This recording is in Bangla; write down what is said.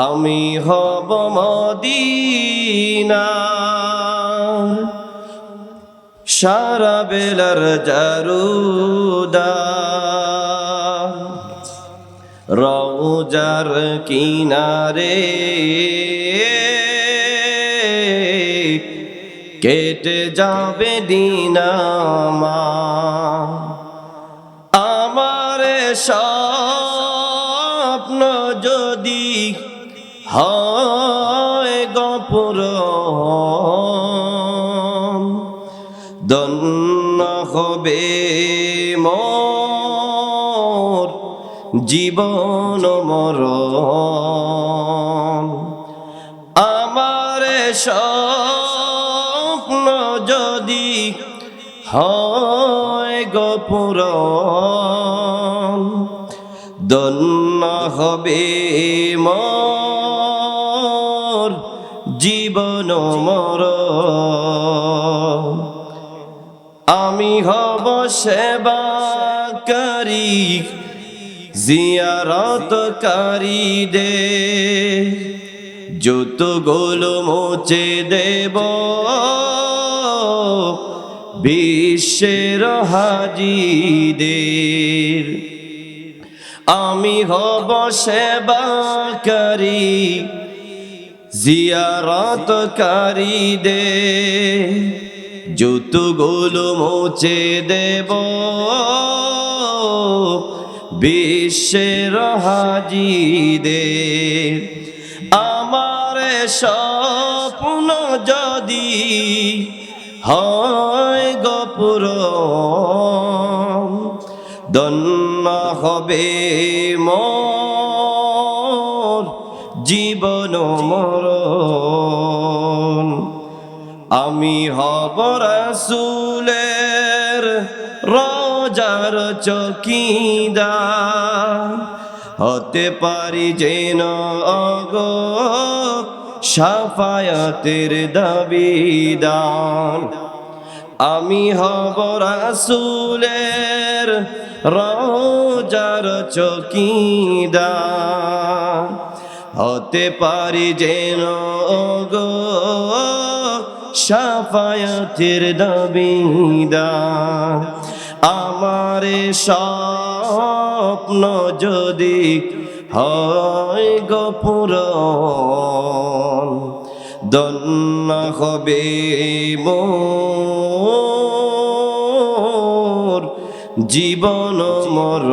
আমি হব মদিনা। সারা বেলার জারুদা। রৌজার কিনারে কেটে যাবে দিনামা আমার স্বপ্ন যদি হয় গপুর দন্ন হবে মোর জীবন মর আমার স্বপ্ন যদি হয় গপুর দন্ন হবে মোর জীবন মর আমি হব সেবাকারী, জিয়ারতকারী দে। যত গোলো মোচে দেব, বিশ্বের হাজিদের। আমি হব সেবাকারী জিয়ারতকারী দে যতগুলো মোচে দেব। বিশ্বের হাজিদের আমার স্বপ্ন যদি হয় গপুর দন্ন হবে মোর জীবন মরণ। আমি হব রাসূলের রোজার চকিদার। হতে পারি যেন অগ সাফায়াতের দাবিদান আমি হব রাসূলের রোজার চকিদার। হতে পারি যেন গো সাফায়াতের দাবিদার। আমার স্বপ্ন যদি হয় গপুর দন্ন হবে মোর জীবন মর